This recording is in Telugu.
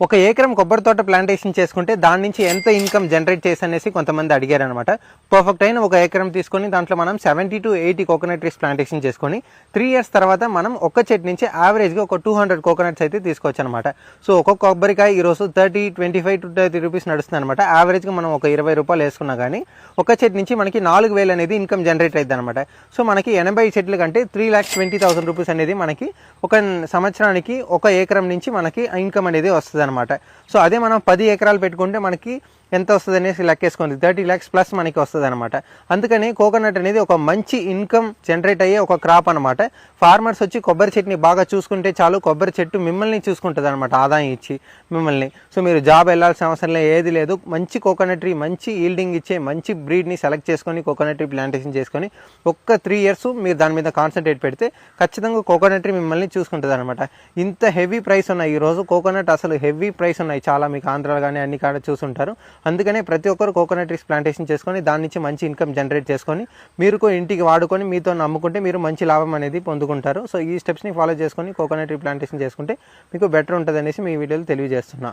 ఒక ఏకరం కొబ్బరి తోట ప్లాంటేషన్ చేసుకుంటే దాని నుంచి ఎంత ఇన్కమ్ జనరేట్ చేసి అనేసి కొంతమంది అడిగారు అనమాట పర్ఫెక్ట్ అయిన ఒక ఎకరం తీసుకొని దాంట్లో మనం seventy to eighty coconut trees plantation చేసుకొని త్రీ ఇయర్స్ తర్వాత మనం ఒక చెట్టు నుంచి యావరేజ్గా ఒక టూ హండ్రెడ్ కోకోనట్స్ అయితే తీసుకోవచ్చు అనమాట సో ఒక్కొక్క కొబ్బరికాయ ఈరోజు thirty twenty five to thirty rupees నడుస్తుంది అనమాట యావరేజ్గా మనం ఒక ఇరవై రూపాయలు వేసుకున్నా కానీ ఒక చెట్టు నుంచి మనకి నాలుగు వేలు అనేది ఇన్కమ్ జనరేట్ అవుతుంది అనమాట సో మనకి ఎనభై చెట్ల కంటే three lakhs twenty thousand rupees అనేది మనకి ఒక సంవత్సరానికి ఒక ఎకరం నుంచి మనకి ఇన్కమ్ అనేది వస్తుంది అనమాట సో అదే మనం పది ఎకరాలు పెట్టుకుంటే మనకి ఎంత వస్తుంది అనేసి లెక్కేసుకోండి థర్టీ ల్యాక్స్ ప్లస్ మనకి వస్తుంది అనమాట అందుకని కోకోనట్ అనేది ఒక మంచి ఇన్కమ్ జనరేట్ అయ్యే ఒక క్రాప్ అనమాట ఫార్మర్స్ వచ్చి కొబ్బరి చెట్టుని బాగా చూసుకుంటే చాలు కొబ్బరి చెట్టు మిమ్మల్ని చూసుకుంటుంది అనమాట ఆదాయం ఇచ్చి మిమ్మల్ని. సో మీరు జాబ్ వెళ్ళాల్సిన అవసరం లేదు ఏది లేదు. మంచి కోకోనట్ ట్రీ మంచి ఈల్డింగ్ ఇచ్చే మంచి బ్రీడ్ని సెలెక్ట్ చేసుకొని కోకోనట్ ట్రీ ప్లాంటేషన్ చేసుకొని ఒక్క త్రీ ఇయర్స్ మీరు దాని మీద కాన్సన్ట్రేట్ పెడితే ఖచ్చితంగా కోకోనట్ ట్రీ మిమ్మల్ని చూసుకుంటుంది అనమాట ఇంత హెవీ ప్రైస్ ఉన్నాయి. ఈరోజు కోకోనట్ అసలు హెవీ ప్రైస్ ఉన్నాయి. చాలా మీకు ఆంధ్రాలో కానీ అన్ని కాడ చూసుంటారు. అందుకనే ప్రతి ఒక్కరు కోకోనట్ ట్రీస్ ప్లాంటేషన్ చేసుకొని దాని నుంచి మంచి ఇన్కమ్ జనరేట్ చేసుకొని మీరు ఇంటికి వాడుకొని మీతో నమ్ముకుంటే మీరు మంచి లాభం అనేది పొందుకుంటారు. సో ఈ స్టెప్స్ని ఫాలో చేసుకొని కోకోనట్ ట్రీ ప్లాంటేషన్ చేసుకుంటే మీకు బెటర్ ఉంటుంది అనేసి మీ వీడియోలో తెలియజేస్తున్నా.